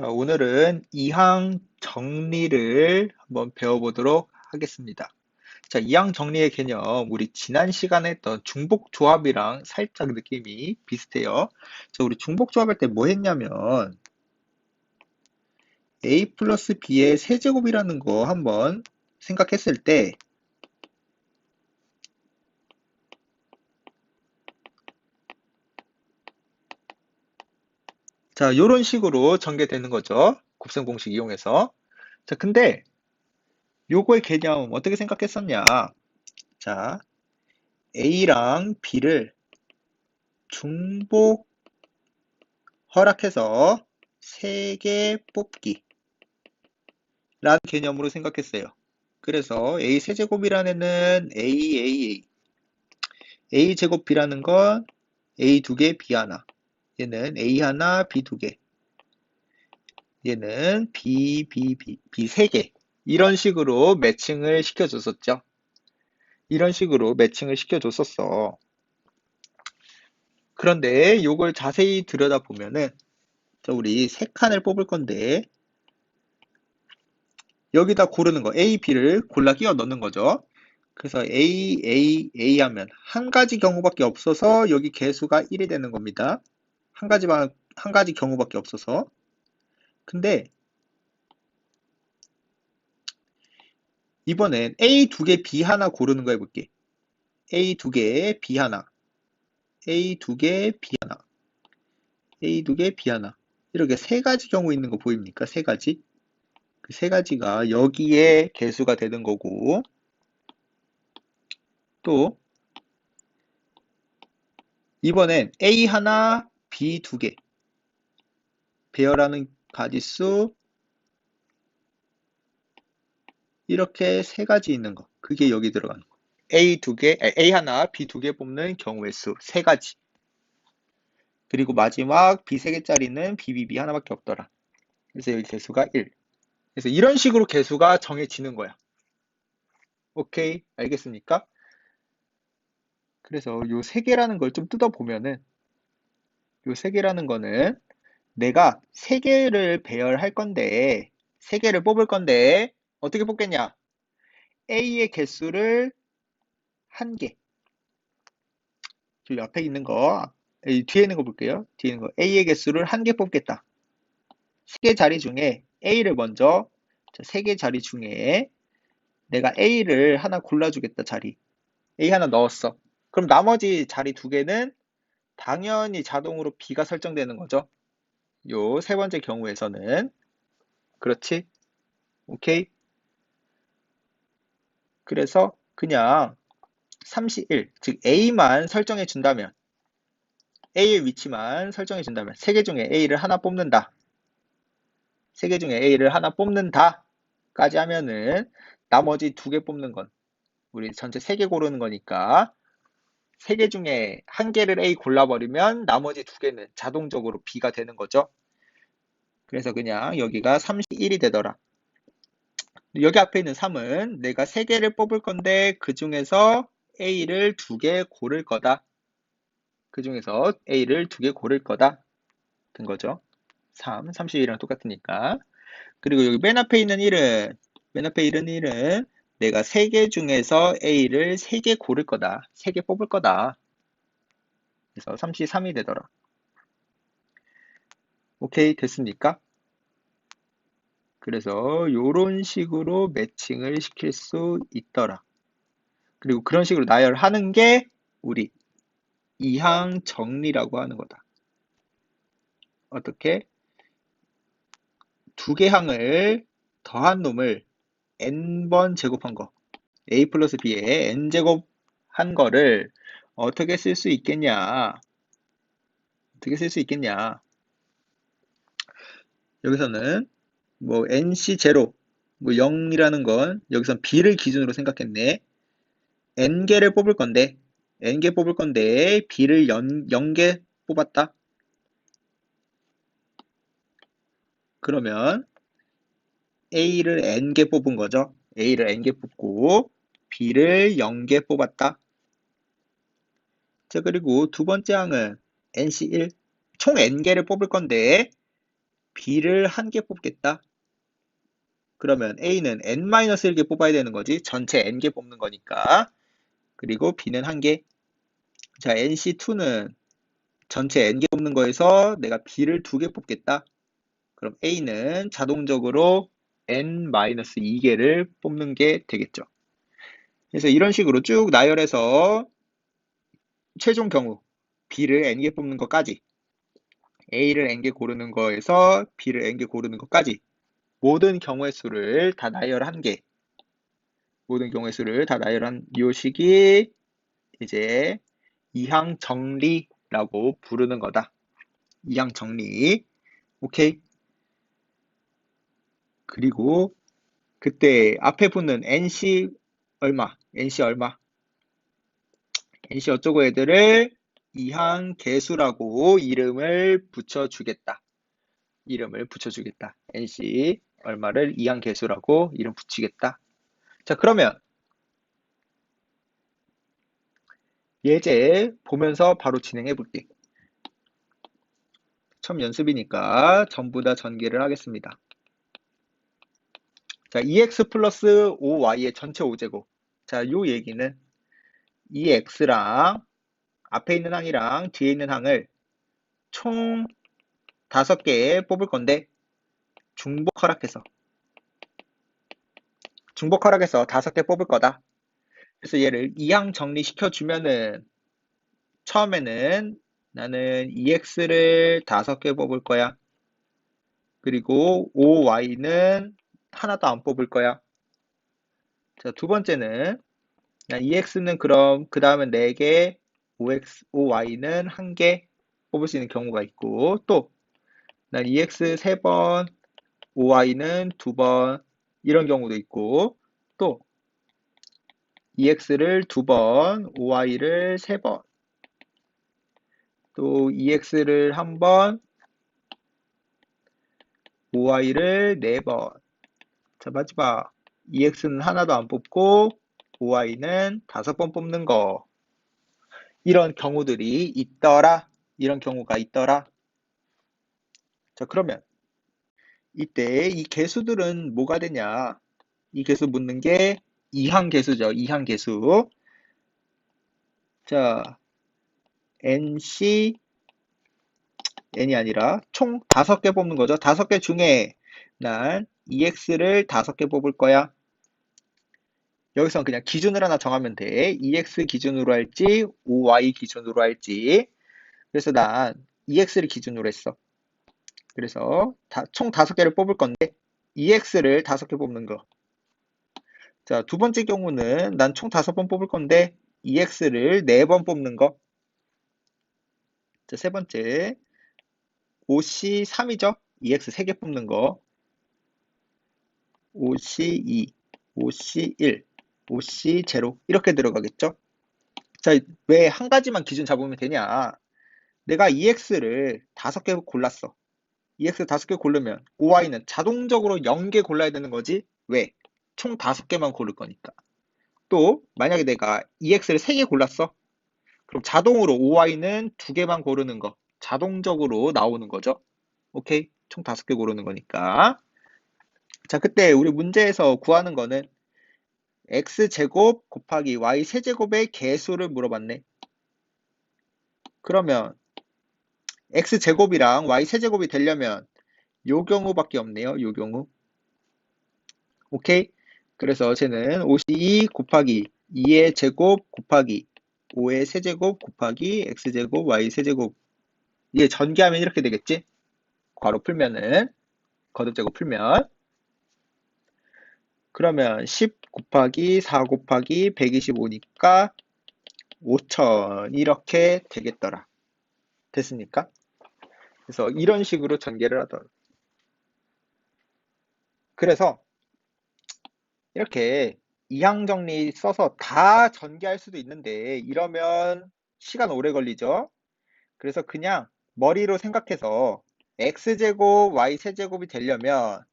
자, 오늘은 이항 정리를 한번 배워보도록 하겠습니다. 자, 이항 정리의 개념, 우리 지난 시간에 했던 중복 조합이랑 살짝 느낌이 비슷해요. 자, 우리 중복 조합할 때 뭐 했냐면, a 플러스 b의 세제곱이라는 거 한번 생각했을 때, 자, 요런 식으로 전개되는 거죠. 곱셈 공식 이용해서. 자, 근데 요거의 개념 어떻게 생각했었냐? 자, A랑 B를 중복 허락해서 3개 뽑기 라는 개념으로 생각했어요. 그래서 A 세제곱이라는 애는 A, A, A A 제곱이라는 건 A 두 개, B 하나 얘는 A 하나, B 두 개. 얘는 B, B, B, B 세 개. 이런 식으로 매칭을 시켜줬었죠. 이런 식으로 매칭을 시켜줬었어. 그런데 이걸 자세히 들여다보면은 우리 세 칸을 뽑을 건데 여기다 고르는 거 A, B를 골라 끼워 넣는 거죠. 그래서 A, A, A 하면 한 가지 경우밖에 없어서 여기 개수가 1이 되는 겁니다. 한 가지만 한 가지 경우밖에 없어서 근데 이번엔 A 두 개, B 하나 고르는 거 해볼게. A 두 개, B 하나. A 두 개, B 하나. A 두 개, B 하나. 이렇게 세 가지 경우 있는 거 보입니까? 세 가지. 그 세 가지가 여기에 개수가 되는 거고 또 이번엔 A 하나, B 두 개. 배열하는 가지수 이렇게 세 가지 있는 거. 그게 여기 들어가는 거. A 두 개, A 하나, B 두 개 뽑는 경우의 수 세 가지. 그리고 마지막 B 세 개짜리는 BBB 하나밖에 없더라. 그래서 여기 개수가 1. 그래서 이런 식으로 개수가 정해지는 거야. 오케이, 알겠습니까? 그래서 요 세 개라는 걸 좀 뜯어보면은 요세 개라는 거는 내가 세 개를 배열할 건데 세 개를 뽑을 건데 어떻게 뽑겠냐? A의 개수를 한 개. 저 옆에 있는 거, 뒤에 있는 거 볼게요. 뒤에 있는 거. A의 개수를 한 개 뽑겠다. 세 개 자리 중에 A를 먼저, 세 개 자리 중에 내가 A를 하나 골라주겠다, 자리. A 하나 넣었어. 그럼 나머지 자리 두 개는 당연히 자동으로 B가 설정되는 거죠. 요 세 번째 경우에서는. 그렇지? 오케이? 그래서 그냥 31, 즉 A만 설정해 준다면 A의 위치만 설정해 준다면 세 개 중에 A를 하나 뽑는다. 세 개 중에 A를 하나 뽑는다. 까지 하면은 나머지 두 개 뽑는 건 우리 전체 세 개 고르는 거니까 세 개 중에 한 개를 A 골라버리면 나머지 두 개는 자동적으로 B가 되는 거죠. 그래서 그냥 여기가 31이 되더라. 여기 앞에 있는 3은 내가 3개를 뽑을 건데 그 중에서 A를 2개 고를 거다. 그 중에서 A를 2개 고를 거다. 된 거죠. 3, 31이랑 똑같으니까. 그리고 여기 맨 앞에 있는 1은 맨 앞에 있는 1은 내가 3개 중에서 A를 3개 고를 거다. 3개 뽑을 거다. 그래서 33이 되더라. 오케이 됐습니까? 그래서 이런 식으로 매칭을 시킬 수 있더라. 그리고 그런 식으로 나열하는 게 우리 이항 정리라고 하는 거다. 어떻게? 두 개 항을 더한 놈을 n번 제곱한 거 a 플러스 b에 n제곱 한 거를 어떻게 쓸 수 있겠냐 어떻게 쓸 수 있겠냐 여기서는 뭐 nc0 뭐 0이라는 건 여기선 b를 기준으로 생각했네. n개를 뽑을 건데 n개 뽑을 건데 b를 0개 뽑았다. 그러면 a를 n개 뽑은 거죠. a를 n개 뽑고 b를 0개 뽑았다. 자 그리고 두 번째 항은 nc1 총 n개를 뽑을 건데 b를 한 개 뽑겠다. 그러면 a는 n-1개 뽑아야 되는 거지. 전체 n개 뽑는 거니까. 그리고 b는 한 개. 자, nc2는 전체 n개 뽑는 거에서 내가 b를 두 개 뽑겠다. 그럼 a는 자동적으로 n-2개를 뽑는 게 되겠죠. 그래서 이런 식으로 쭉 나열해서 최종 경우 b를 n개 뽑는 것까지 a를 n개 고르는 거에서 b를 n개 고르는 것까지 모든 경우의 수를 다 나열한 게 모든 경우의 수를 다 나열한 이 식이 이제 이항 정리라고 부르는 거다. 이항 정리. 오케이. 그리고 그때 앞에 붙는 nc 얼마, nc 얼마, nc 어쩌고 애들을 이항 개수라고 이름을 붙여주겠다. 이름을 붙여주겠다. nc 얼마를 이항 개수라고 이름 붙이겠다. 자, 그러면 예제 보면서 바로 진행해 볼게. 처음 연습이니까 전부 다 전개를 하겠습니다. 자, 2x 플러스 5y의 전체 5제곱. 자, 요 얘기는 2x랑 앞에 있는 항이랑 뒤에 있는 항을 총 5개 뽑을 건데 중복 허락해서 중복 허락해서 5개 뽑을 거다. 그래서 얘를 2항 정리시켜 주면은 처음에는 나는 2x를 5개 뽑을 거야. 그리고 5y는 하나도 안 뽑을 거야. 자, 두 번째는 2x는 그럼 그 다음에 4개, 5x, 5y는 1개 뽑을 수 있는 경우가 있고 또난 2x 3번, 5y는 2번 이런 경우도 있고 또 2x를 2번, 5y를 3번 또 2x를 1번, 5y를 4번 자, 마지막 2x는 하나도 안 뽑고 5y는 5번 뽑는 거. 이런 경우들이 있더라. 이런 경우가 있더라. 자, 그러면 이때 이 개수들은 뭐가 되냐? 이 개수 묻는 게 이항 개수죠. 이항 개수. 자, nc n이 아니라 총 5개 뽑는 거죠. 5개 중에 난 EX를 다섯 개 뽑을 거야. 여기서 그냥 기준을 하나 정하면 돼. EX 기준으로 할지, OY 기준으로 할지. 그래서 난 EX를 기준으로 했어. 그래서 다, 총 다섯 개를 뽑을 건데, EX를 다섯 개 뽑는 거. 자, 두 번째 경우는 난 총 다섯 번 뽑을 건데, EX를 네 번 뽑는 거. 자, 세 번째. OC 3이죠? EX 3개 뽑는 거. OC2, OC1, OC0 이렇게 들어가겠죠? 자, 왜 한 가지만 기준 잡으면 되냐? 내가 EX를 다섯 개 골랐어. EX 다섯 개 고르면 OY는 자동적으로 0개 골라야 되는 거지? 왜? 총 다섯 개만 고를 거니까. 또 만약에 내가 EX를 세 개 골랐어. 그럼 자동으로 OY는 두 개만 고르는 거. 자동적으로 나오는 거죠. 오케이? 총 다섯 개 고르는 거니까. 자, 그때 우리 문제에서 구하는 거는 x제곱 곱하기 y 세제곱의 개수를 물어봤네. 그러면 x제곱이랑 y 세제곱이 되려면 요 경우밖에 없네요. 요 경우. 오케이? 그래서 쟤는 52 곱하기 2의 제곱 곱하기 5의 세제곱 곱하기 x제곱 y 세제곱 이게 전개하면 이렇게 되겠지? 괄호 풀면은 거듭제곱 풀면 그러면 10 곱하기 4 곱하기 125니까 5천 이렇게 되겠더라. 됐습니까? 그래서 이런 식으로 전개를 하더라. 그래서 이렇게 이항 정리 써서 다 전개할 수도 있는데 이러면 시간 오래 걸리죠. 그래서 그냥 머리로 생각해서 x제곱 y 세제곱이 되려면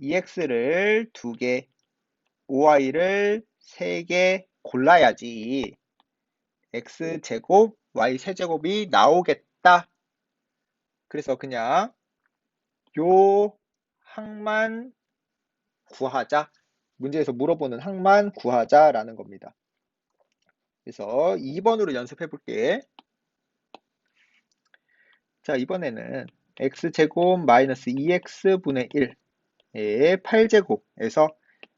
ex를 2개, oy를 3개 골라야지 x제곱, y 세제곱이 나오겠다. 그래서 그냥 요 항만 구하자. 문제에서 물어보는 항만 구하자라는 겁니다. 그래서 2번으로 연습해 볼게. 자, 이번에는 x제곱 마이너스 2x분의 1의 8제곱에서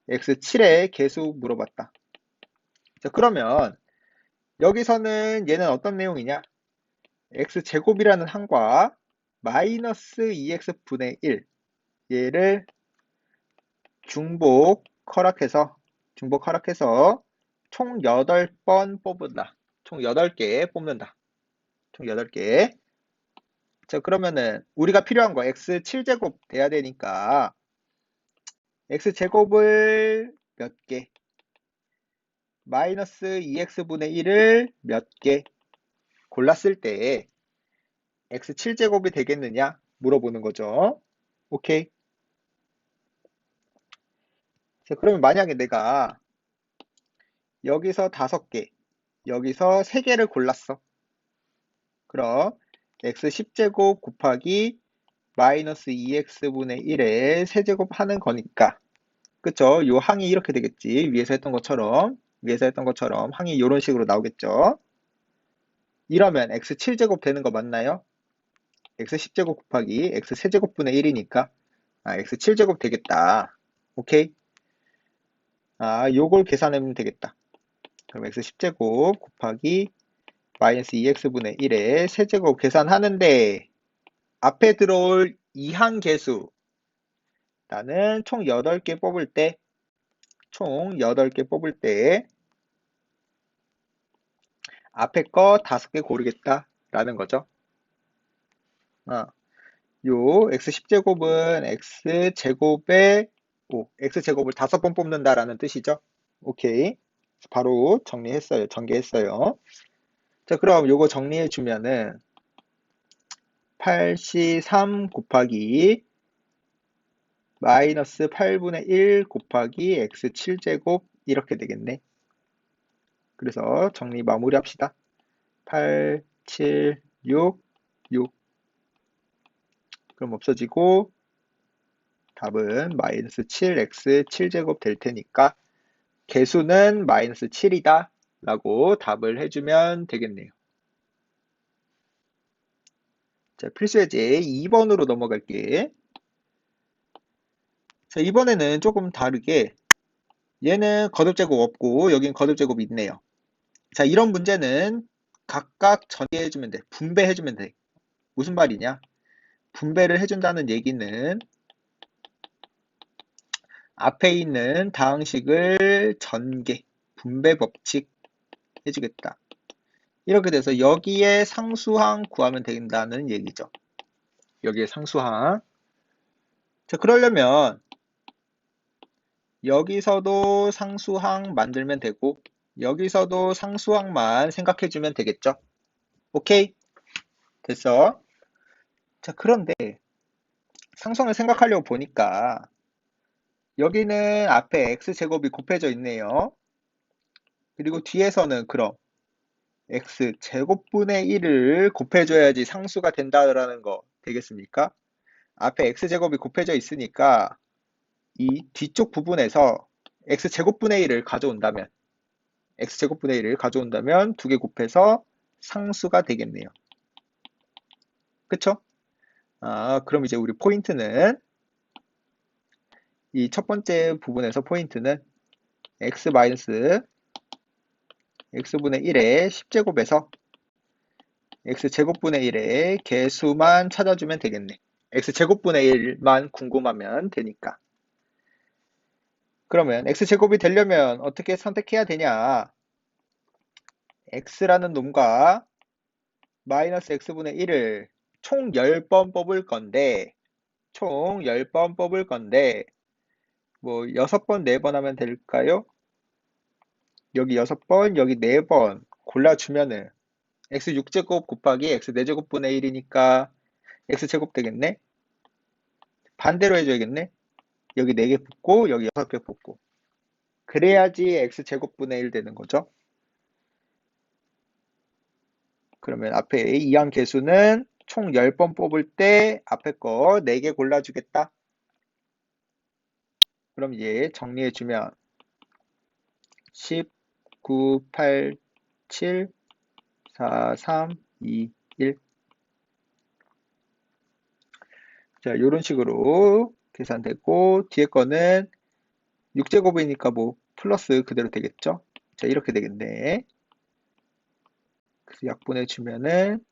x7의 개수 물어봤다. 자, 그러면 여기서는 얘는 어떤 내용이냐? x제곱이라는 항과 마이너스 2x분의 1 얘를 중복 허락해서 중복 허락해서 총 8번 뽑는다. 총 8개 뽑는다. 총 8개. 자, 그러면은 우리가 필요한 거 x 7제곱 돼야 되니까 x제곱을 몇 개? 마이너스 2x분의 1을 몇 개 골랐을 때 x 7제곱이 되겠느냐 물어보는 거죠. 오케이. 자, 그러면 만약에 내가 여기서 5개, 여기서 3개를 골랐어. 그럼 x 10제곱 곱하기 마이너스 2x분의 1에 세제곱 하는 거니까 그쵸? 요 항이 이렇게 되겠지. 위에서 했던 것처럼 위에서 했던 것처럼 항이 이런 식으로 나오겠죠. 이러면 x 7제곱 되는 거 맞나요? x 10제곱 곱하기 x 세제곱분의 1이니까 아, x 7제곱 되겠다. 오케이? 아, 요걸 계산하면 되겠다. 그럼 x 10제곱 곱하기 마이너스 2x분의 1에 세제곱 계산하는데 앞에 들어올 이항 개수 나는 총 8개 뽑을 때 총 8개 뽑을 때 앞에 거 5개 고르겠다 라는 거죠. 어, 요 x10제곱은 x제곱에 5, x제곱을 5번 뽑는다라는 뜻이죠. 오케이. 바로 정리했어요. 전개했어요. 자, 그럼 요거 정리해 주면은 83 곱하기 마이너스 8분의 1 곱하기 x7제곱 이렇게 되겠네. 그래서 정리 마무리 합시다. 8, 7, 6, 6 그럼 없어지고 답은 마이너스 7x 7제곱 될 테니까 개수는 마이너스 7이다 라고 답을 해주면 되겠네요. 자, 필수 예제 2번으로 넘어갈게. 자, 이번에는 조금 다르게 얘는 거듭 제곱 없고 여긴 거듭 제곱이 있네요. 자, 이런 문제는 각각 전개해 주면 돼. 분배해 주면 돼. 무슨 말이냐? 분배를 해 준다는 얘기는 앞에 있는 다항식을 전개, 분배 법칙 해주겠다. 이렇게 돼서 여기에 상수항 구하면 된다는 얘기죠. 여기에 상수항. 자, 그러려면 여기서도 상수항 만들면 되고 여기서도 상수항만 생각해주면 되겠죠. 오케이? 됐어. 자, 그런데 상수항을 생각하려고 보니까 여기는 앞에 x제곱이 곱해져 있네요. 그리고 뒤에서는 그럼 x제곱분의 1을 곱해줘야지 상수가 된다라는 거 되겠습니까? 앞에 x제곱이 곱해져 있으니까 이 뒤쪽 부분에서 x제곱분의 1을 가져온다면 x제곱분의 1을 가져온다면 두 개 곱해서 상수가 되겠네요. 그쵸? 아, 그럼 이제 우리 포인트는 이 첫 번째 부분에서 포인트는 x 마이너스 x분의 1의 10제곱에서 x제곱분의 1의 개수만 찾아주면 되겠네. x제곱분의 1만 궁금하면 되니까. 그러면 x제곱이 되려면 어떻게 선택해야 되냐? x라는 놈과 마이너스 x분의 1을 총 10번 뽑을 건데 총 10번 뽑을 건데 뭐 6번, 4번 하면 될까요? 여기 6번, 여기 4번 골라주면은 x 6제곱 곱하기 x 4제곱분의 1이니까 x제곱 되겠네? 반대로 해줘야겠네? 여기 4개 뽑고 여기 6개 뽑고 그래야지 x제곱분의 1 되는 거죠. 그러면 앞에 이항 개수는 총 10번 뽑을 때 앞에 거 4개 골라주겠다. 그럼 이제 정리해주면 10, 9, 8, 7, 4, 3, 2, 1. 자, 이런 식으로 계산되고, 뒤에 거는 6제곱이니까 뭐 플러스 그대로 되겠죠? 자, 이렇게 되겠네. 그래서 약분해주면은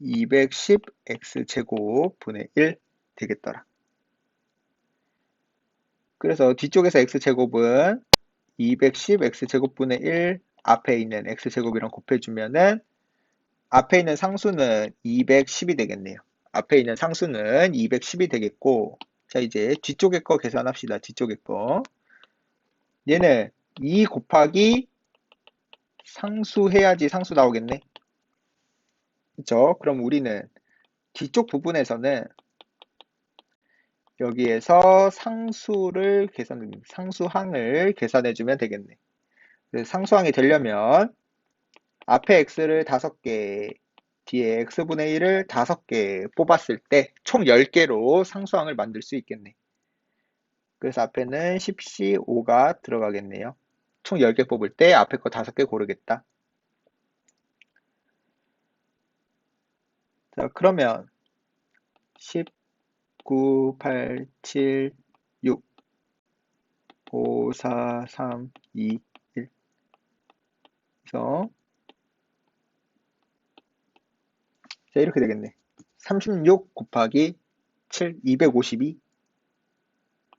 210x제곱 분의 1 되겠더라. 그래서 뒤쪽에서 x제곱은 210x제곱분의 1 앞에 있는 x제곱이랑 곱해주면은 앞에 있는 상수는 210이 되겠네요. 앞에 있는 상수는 210이 되겠고 자 이제 뒤쪽에 거 계산합시다. 뒤쪽에 거 얘는 2 곱하기 상수 해야지 상수 나오겠네. 그쵸? 그럼 우리는 뒤쪽 부분에서는 여기에서 상수를 계산, 상수항을 계산해 주면 되겠네. 상수항이 되려면 앞에 x를 5개, 뒤에 x분의 1을 5개 뽑았을 때 총 10개로 상수항을 만들 수 있겠네. 그래서 앞에는 10시 5가 들어가겠네요. 총 10개 뽑을 때 앞에 거 5개 고르겠다. 자, 그러면 10, 9, 8, 7, 6, 5, 4, 3, 2, 1. 그래서 자, 이렇게 되겠네. 36 곱하기 7, 252.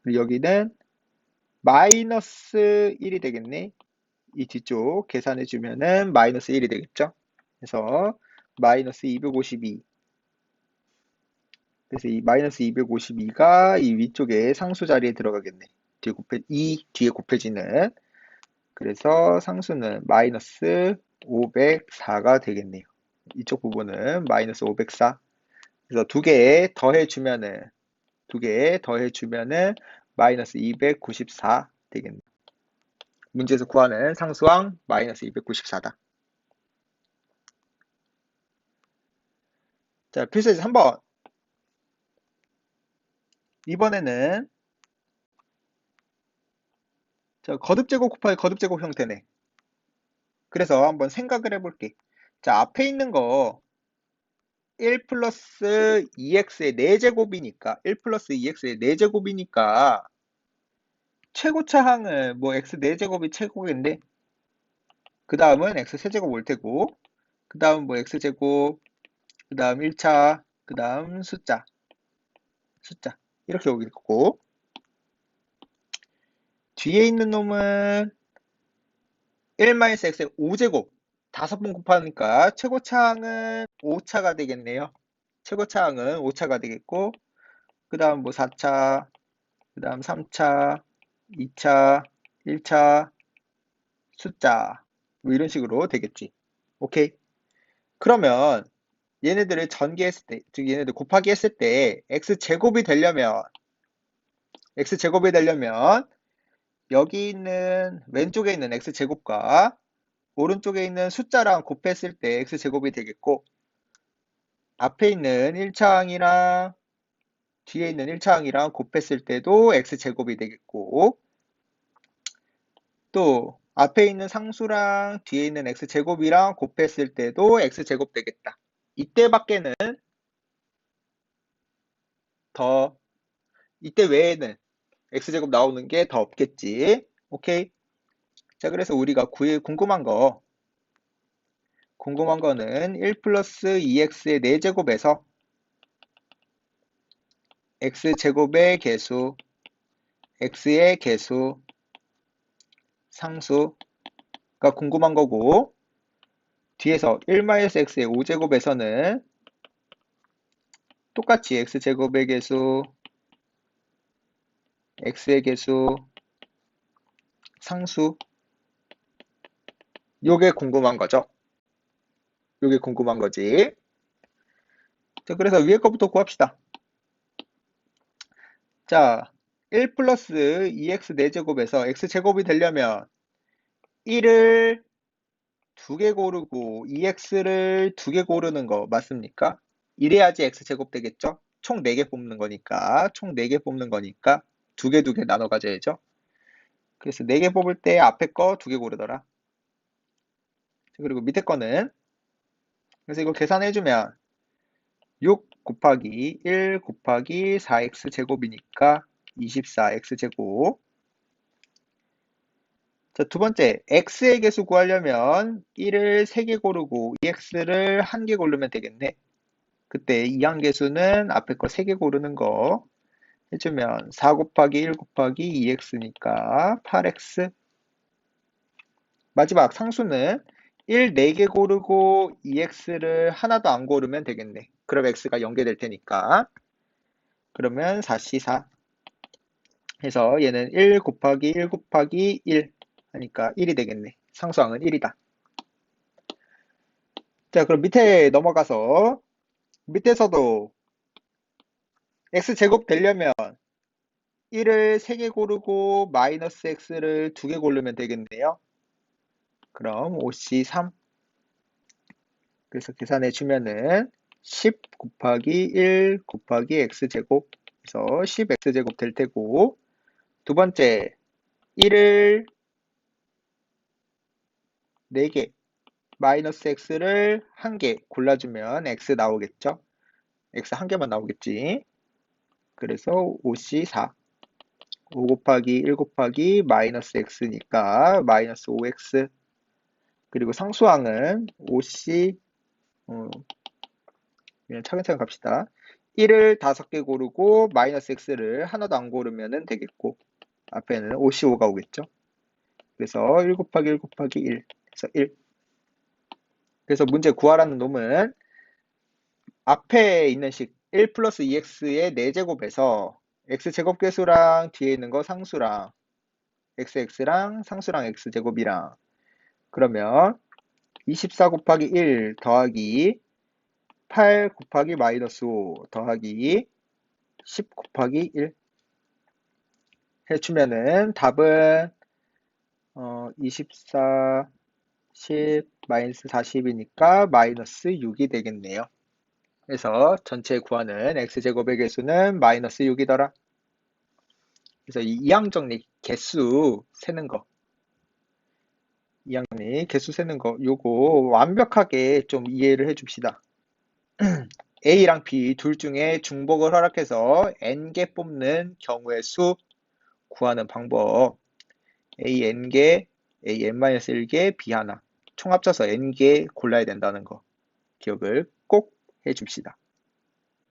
그리고 여기는 마이너스 1이 되겠네. 이 뒤쪽 계산해 주면은 마이너스 1이 되겠죠. 그래서 마이너스 252. 그래서 이 마이너스 252가 이 위쪽에 상수 자리에 들어가겠네. 뒤에 곱해, 이 뒤에 곱해지는. 그래서 상수는 마이너스 504가 되겠네요. 이쪽 부분은 마이너스 504. 그래서 두 개 더해주면은, 두 개 더해주면은 마이너스 294 되겠네요. 문제에서 구하는 상수항 마이너스 294다. 자, 필수에서 3번. 이번에는 자, 거듭 제곱 곱하기 거듭 제곱 형태네. 그래서 한번 생각을 해볼게. 자, 앞에 있는 거 1 플러스 2x의 4제곱이니까 1 플러스 2x의 4제곱이니까 최고차 항은 뭐 x 4제곱이 최고인데 그 다음은 x 세제곱 올 테고 그 다음 뭐 x제곱 그 다음 1차 그 다음 숫자 숫자 이렇게 오겠고 뒤에 있는 놈은 1-x의 5제곱 다섯 번 곱하니까 최고차항은 5차가 되겠네요. 최고차항은 5차가 되겠고 그 다음 뭐 4차 그 다음 3차 2차 1차 숫자 뭐 이런 식으로 되겠지. 오케이. 그러면 얘네들을 전개했을 때, 즉 얘네들 곱하기 했을 때 x제곱이 되려면 x제곱이 되려면 여기 있는 왼쪽에 있는 x제곱과 오른쪽에 있는 숫자랑 곱했을 때 x제곱이 되겠고 앞에 있는 1차항이랑 뒤에 있는 1차항이랑 곱했을 때도 x제곱이 되겠고 또 앞에 있는 상수랑 뒤에 있는 x제곱이랑 곱했을 때도 x제곱 되겠다. 이때밖에는 더 이때 외에는 x제곱 나오는 게 더 없겠지. 오케이. 자, 그래서 우리가 구해 궁금한 거 궁금한 거는 1 플러스 2x의 4제곱에서 x제곱의 개수, x의 개수, 상수가 궁금한 거고 뒤에서 1-x의 5제곱에서는 똑같이 x제곱의 개수, x의 개수, 상수 요게 궁금한 거죠. 요게 궁금한 거지. 자, 그래서 위에 거부터 구합시다. 자, 1 플러스 2x 4제곱에서 x제곱이 되려면 1을 두 개 고르고 2x를 두 개 고르는 거 맞습니까? 이래야지 x제곱 되겠죠? 총 4개 뽑는 거니까 총 4개 뽑는 거니까 두 개 두 개 나눠 가져야죠. 그래서 4개 뽑을 때 앞에 거 두 개 고르더라. 그리고 밑에 거는 그래서 이거 계산해 주면 6 곱하기 1 곱하기 4x 제곱이니까 24x 제곱 자, 두 번째, x의 개수 구하려면 1을 3개 고르고 2x를 1개 고르면 되겠네. 그때 이항계수는 앞에 거 3개 고르는 거 해주면 4 곱하기 1 곱하기 2x니까 8x 마지막 상수는 1 4개 고르고 2x를 하나도 안 고르면 되겠네. 그럼 x가 연계될 테니까 그러면 4c4 해서 얘는 1 곱하기 1 곱하기 1 하니까 1이 되겠네. 상수항은 1이다. 자, 그럼 밑에 넘어가서 밑에서도 x제곱 되려면 1을 3개 고르고 마이너스 x를 2개 고르면 되겠네요. 그럼 5c3 그래서 계산해 주면은 10 곱하기 1 곱하기 x제곱 그래서 10x제곱 될 테고 두 번째 1을 4개 마이너스 x를 1개 골라주면 x 나오겠죠? x 한 개만 나오겠지. 그래서 5c4 5 곱하기 1 곱하기 마이너스 x니까 마이너스 5x 그리고 상수항은 5c 어, 그냥 차근차근 갑시다. 1을 5개 고르고 마이너스 x를 하나도 안 고르면 되겠고 앞에는 55가 오겠죠. 그래서 1 곱하기 1 곱하기 1 그래서 1 그래서 문제 구하라는 놈은 앞에 있는 식 1 플러스 2x의 4제곱에서 x제곱계수랑 뒤에 있는 거 상수랑 xx랑 상수랑 x제곱이랑. 그러면 24 곱하기 1 더하기 8 곱하기 마이너스 5 더하기 10 곱하기 1 해주면은 답은 어, 24, 10, 마이너스 40이니까 마이너스 6이 되겠네요. 그래서 전체 구하는 x제곱의 개수는 마이너스 6이더라. 그래서 이 이항정리 개수 세는 거 이항정리 개수 세는 거 요거 완벽하게 좀 이해를 해 줍시다. A랑 B 둘 중에 중복을 허락해서 n개 뽑는 경우의 수 구하는 방법 A n개, A n-1개, B 하나 총 합쳐서 n개 골라야 된다는 거 기억을 꼭 해줍시다.